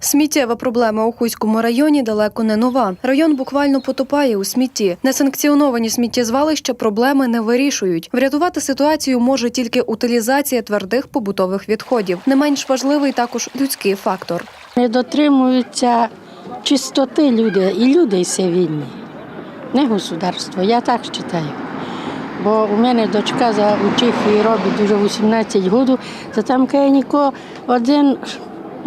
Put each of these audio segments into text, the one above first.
Сміттєва проблема у Хуському районі далеко не нова. Район буквально потопає у смітті. Несанкціоновані сміттєзвалища проблеми не вирішують. Врятувати ситуацію може тільки утилізація твердих побутових відходів. Не менш важливий також людський фактор. Не дотримуються чистоти люди, і люди вільні, не государство. Я так вважаю. Бо у мене дочка за у Чехії робить дуже 18 років, то там каже один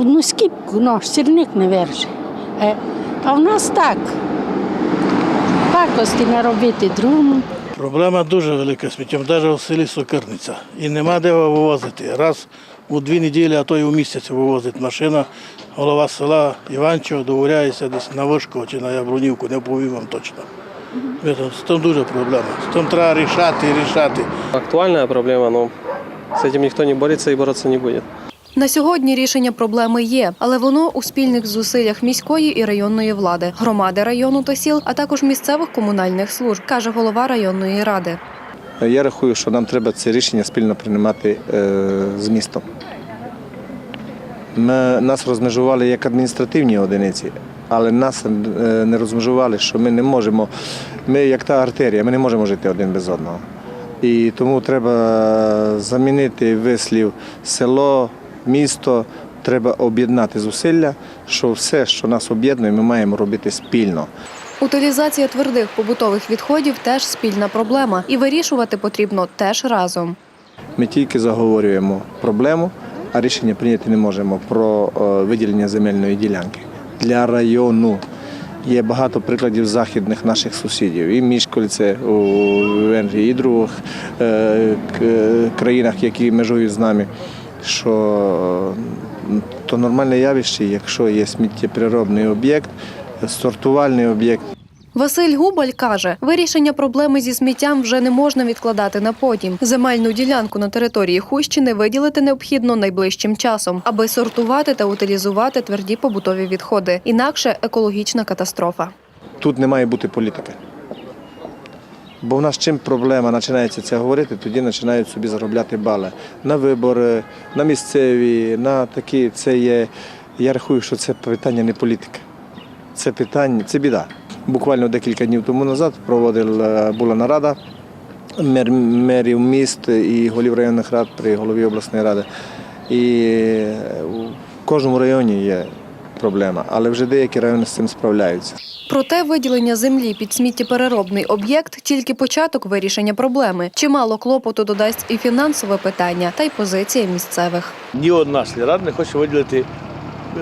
одну скіпку, ну, сірник не верже. Е, А в нас так. Пакості наробити другому. Проблема дуже велика з сміттям, навіть у селі Сокирниця. І нема де вивозити. Раз у дві неділі, а то й у місяць вивозить машина. Голова села Іванчо довіряється десь на Вишку чи на Яблунівку, не повім вам точно. З цим дуже проблема. З цим треба рішати і рішати. Актуальная проблема, но с этим никто не борется и бороться не будет. На сьогодні рішення проблеми є, але воно у спільних зусиллях міської і районної влади, громади району та сіл, а також місцевих комунальних служб, каже голова районної ради. Я рахую, що нам треба це рішення спільно приймати е, з містом. Ми, нас розмежували як адміністративні одиниці, але нас е, не розмежували, що ми не можемо, ми як та артерія, ми не можемо жити один без одного. І тому треба замінити вислів село, місто, треба об'єднати зусилля, що все, що нас об'єднує, ми маємо робити спільно. Утилізація твердих побутових відходів теж спільна проблема, і вирішувати потрібно теж разом. Ми тільки заговорюємо проблему, а рішення прийняти не можемо про е, виділення земельної ділянки для району. Є багато прикладів західних наших сусідів, і Мішкольце у Венгрії, і других е, країнах, які межують з нами. Що то нормальне явище, якщо є сміттєприробний об'єкт, сортувальний об'єкт, Василь Губаль каже, вирішення проблеми зі сміттям вже не можна відкладати на потім. Земельну ділянку на території Хущини виділити необхідно найближчим часом, аби сортувати та утилізувати тверді побутові відходи. Інакше екологічна катастрофа. тут не має бути політики. Бо в нас чим проблема починається це говорити, тоді починають собі заробляти бали на вибори, на місцеві, на такі. Це є. Я рахую, що це питання не політики. Це питання, це біда. Буквально декілька днів тому назад проводила була нарада мер, мерів міст і голів районних рад при голові обласної ради. І в кожному районі є проблема, але вже деякі райони з цим справляються. Проте виділення землі під сміттєпереробний об'єкт тільки початок вирішення проблеми. Чимало клопоту додасть і фінансове питання, та й позиція місцевих. ні одна сільрада не хоче виділити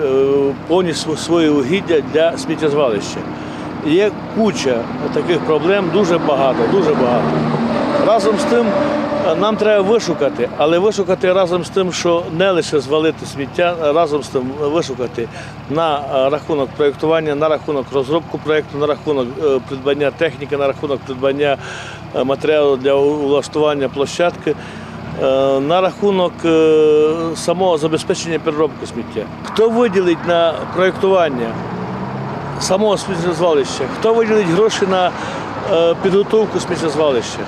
е, повністю своє угіддя для сміттєзвалища. Є куча таких проблем, дуже багато, дуже багато. Разом з тим е, нам треба вишукати, але вишукати разом з тим, що не лише звалити сміття, разом з тим вишукати на е, рахунок проєктування, на рахунок розробку проєкту, на рахунок е, придбання техніки, на рахунок придбання матеріалу для влаштування площадки. На рахунок самого забезпечення переробки сміття. Хто виділить на проєктування самого сміттєзвалища? Хто виділить гроші на підготовку сміттєзвалища?